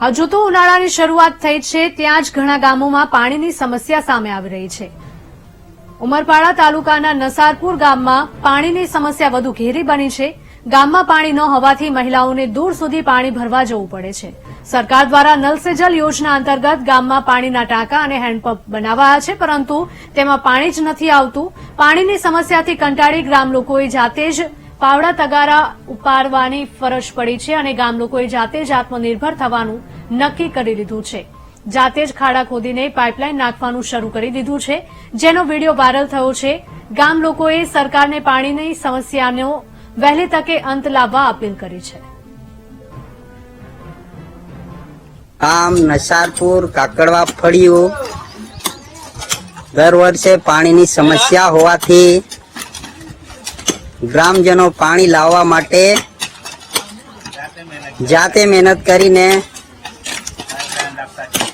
હજુ તો ઉનાળાની શરૂઆત થઈ છે, ત્યાં જ ઘણા ગામોમાં પાણીની સમસ્યા સામે આવી રહી છે. ઉમરપાડા તાલુકાના નસારપુર ગામમાં પાણીની સમસ્યા વધુ ઘેરી બની છે. ગામમાં પાણી ન હોવાથી મહિલાઓને દૂર સુધી પાણી ભરવા જવું પડે છે. સરકાર દ્વારા નલ સે જલ યોજના અંતર્ગત ગામમાં પાણીના ટાંકા અને હેન્ડપંપ બનાવાયા છે, પરંતુ તેમાં પાણી જ નથી આવતું. પાણીની સમસ્યાથી કંટાળી ગ્રામ લોકોએ જાતે જ પાવડા તગારા ઉપાડવાની ફરજ પડી છે અને ગામ જાતે જ આત્મનિર્ભર થવાનું નક્કી કરી લીધું છે. જાતે જ ખાડા ખોદીને પાઇપલાઇન નાખવાનું શરૂ કરી દીધું છે. જેનો વીડિયો વાયરલ થયો છે. ગામ સરકારને પાણીની સમસ્યાનો વહેલી તકે અંત લાવવા અપીલ કરી છે. આમ નસારપુર કાકડવા ફળિયું. દર વર્ષે પાણીની સમસ્યા હોવાથી ગ્રામજનો પાણી લાવવા માટે જાતે મહેનત કરીને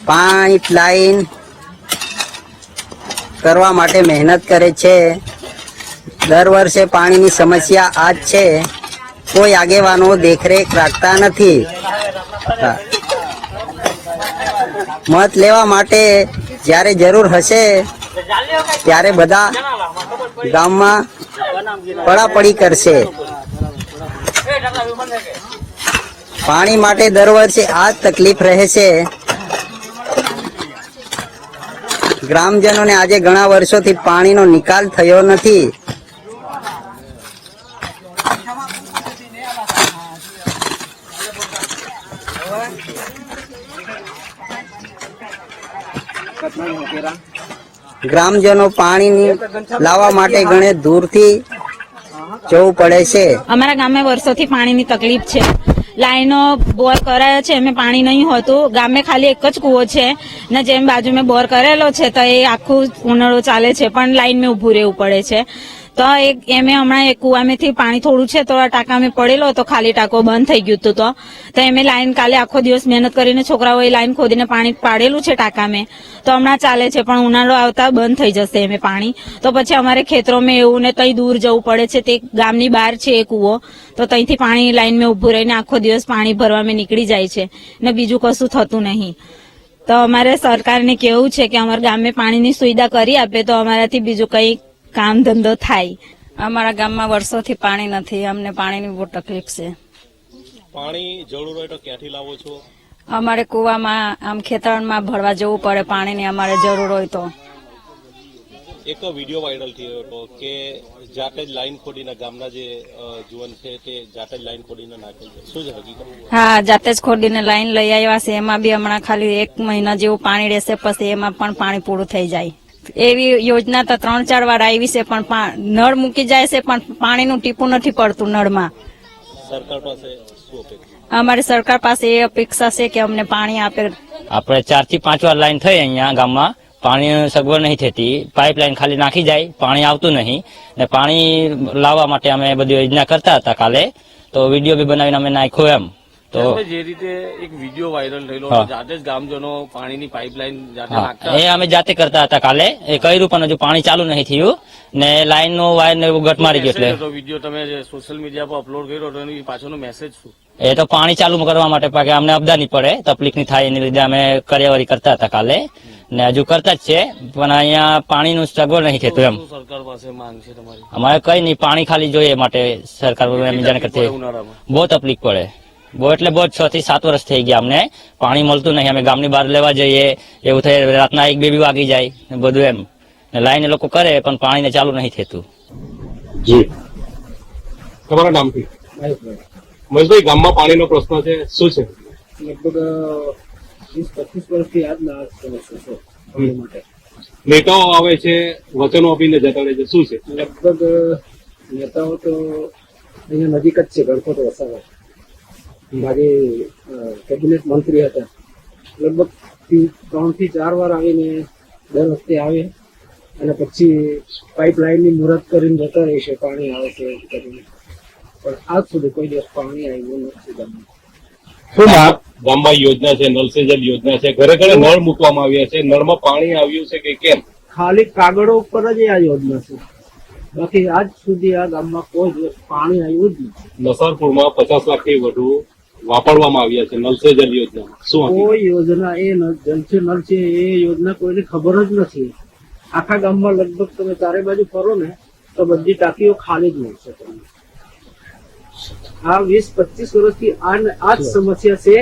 પાઇપ લાઈન કરવા માટે મહેનત કરે છે. દર વર્ષે પાણીની સમસ્યા આજ છે. કોઈ આગેવાનો દેખરેખ રાખતા નથી. મત લેવા માટે જ્યારે જરૂર હશે, ત્યારે બધા ગામમાં પડાપડી કરશે. પાણી માટે દર વર્ષે આ તકલીફ રહે છે. ગ્રામજનોને આજે ઘણા વર્ષોથી પાણીનો નિકાલ થયો નથી. ગ્રામજનો પાણીની લાવવા માટે ઘણે દૂરથી જવું પડે છે. અમારા ગામે વર્ષોથી પાણીની તકલીફ છે. લાઈનો બોર કરાયો છે એમાં પાણી નહીં હોતું. ગામે ખાલી એક જ કૂવો છે, ને જેમ બાજુ મેં બોર કરેલો છે, તો એ આખું ઉનાળો ચાલે છે, પણ લાઈનમાં ઉભું રહેવું પડે છે. તો એક, એમે હમણાં એક કુવામેથી પાણી થોડું છે, તો આ ટાંકામાં પડેલો તો ખાલી ટાંકો બંધ થઈ ગયું હતું તો. એમે લાઈન કાલે આખો દિવસ મહેનત કરીને છોકરાઓએ લાઈન ખોદીને પાણી પાડેલું છે ટાંકામાં. તો હમણાં ચાલે છે, પણ ઉનાળો આવતા બંધ થઈ જશે એમે પાણી. તો પછી અમારે ખેતરોમાં એવું ને તઈ દૂર જવું પડે છે, તે ગામની બહાર છે એ કૂવો. તો ત્યાંથી પાણી લાઈનમાં ઊભું રહીને આખો દિવસ પાણી ભરવામાં નીકળી જાય છે, ને બીજું કશું થતું નહીં. તો અમારે સરકારને કેવું છે કે અમારા ગામે પાણીની સુવિધા કરી આપે, તો અમારાથી બીજું કઈ કામ ધંધો થાય. અમારા ગામમાં વર્ષોથી પાણી નથી. અમને પાણીની બહુ તકલીફ છે. પાણી જરૂર હોય તો ક્યાંથી લાવો છો? અમારે કુવામાં આમ ખેતરમાં ભરવા જવું પડે. પાણીની અમારે જરૂર હોય તો. એક વીડિયો વાયરલ થયો હતો કે જાતે જ લાઈન ખોડીને ગામના જે જુવાન છે તે જાતે જ લાઈન ખોડીને નાખે છે. શું છે હકીકત? હા જાતે જ ખોડીને લાઈન લઈ આવ્યા છે. એમાં બી હમણાં ખાલી એક મહિના જેવું પાણી રહેશે પછી એમાં પણ પાણી પૂરું થઈ જાય. એવી યોજના તો ત્રણ ચાર વાર આવી છે પણ નળ મૂકી જાય છે પણ પાણીનું ટીપું નથી પડતું નળમાં. સરકાર પાસે અમારી સરકાર પાસે એ અપેક્ષા છે કે અમને પાણી આપે. આપણે ચારથી પાંચ વાર લાઈન થઈ અહીંયા ગામમાં. પાણી સગવડ નહીં થતી. પાઇપલાઇન ખાલી નાખી જાય. પાણી આવતું નહીં. ને પાણી લાવવા માટે અમે બધી યોજના કરતા હતા કાલે. તો વીડિયો બી બનાવીને અમે નાખ્યો એમ. તો જે રીતે એક વીડિયો વાયરલ થયેલો જાતે જ ગામજનો પાણીની પાઇપલાઇન જાતે નાખતા એ અમે જાતે કરતા હતા કાલે. એ કર્યું પણ હજુ પાણી ચાલુ નહીં થયું ને લાઈન નો વાયર ને ગટ મારી ગયો એટલે. વીડિયો તમે સોશિયલ મીડિયા પર અપલોડ કર્યો તો એની પાછળનો મેસેજ શું? એ તો પાણી ચાલુ કરવા માટે પાકે અમને અબદા નહીં પડે. તકલીફ નહીં થાય એની લીધે અમે કાર્યવાહી કરતા હતા કાલે. ને હજુ કરતા જ છે પણ અહીંયા પાણીનું સગવડ નહીં થતું એમ. સરકાર પાસે માંગ છે તમારી? અમારે કઈ નહીં પાણી ખાલી જોઈએ માટે સરકાર જાણ કરતી. બહુ તકલીફ પડે. બહુ એટલે બહુ છ થી સાત વર્ષ થઈ ગયા અમને. પાણી મળતું નહીં અમે ગામની બહાર લેવા જઈએ એવું થાય રાતના એક બે બી વાગી જાય ને બધું એમ. ને લાઈન લોકો કરે પણ પાણીને ચાલુ નહીં થતું. જી. તમારા નામથી? મહેશભાઈ ગામમાં પાણીનો પ્રશ્ન છે શું છે? લગભગ વીસ પચીસ વર્ષથી આજ ના સમસ્યા છે માટે. નેતાઓ આવે છે વચનો આપીને જતા રહે છે શું છે? લગભગ નેતાઓ તો અહીંયા નજીક જ છે ગણપત વસાવા. મારી કેબિનેટ મંત્રી હતા. લગભગ ત્રણથી ત્રણથી ચાર વાર આવીને દર વખતે આવે. અને પછી પાઇપલાઇનની મુહૂર્ત કરીને જતા રહેશે પાણી આવે છે કરીને પણ આજ સુધી કોઈ દિવસ પાણી આવ્યું નથી ગામમાં શું ગામમાં યોજના છે નલ સે જલ યોજના છે. ઘરે ઘરે નળ મૂકવામાં આવ્યા છે. નળમાં પાણી આવ્યું છે કે કેમ? ખાલી કાગળો ઉપર જ આ યોજના છે. બાકી આજ સુધી આ ગામમાં કોઈ દિવસ પાણી આવ્યું જ નથી. નસરપુરમાં પચાસ લાખથી વધુ વાપરવામાં આવ્યા છે નલ સે જલ યોજનામાં શું કોઈ યોજના એ જલ છે નલ છે એ યોજના કોઈને ખબર જ નથી. આખા ગામમાં લગભગ તમે ચારે બાજુ ફરો ને તો બધી ટાંકીઓ ખાલી જ મળશે તમને આ વીસ પચીસ વર્ષથી આ આ જ સમસ્યા છે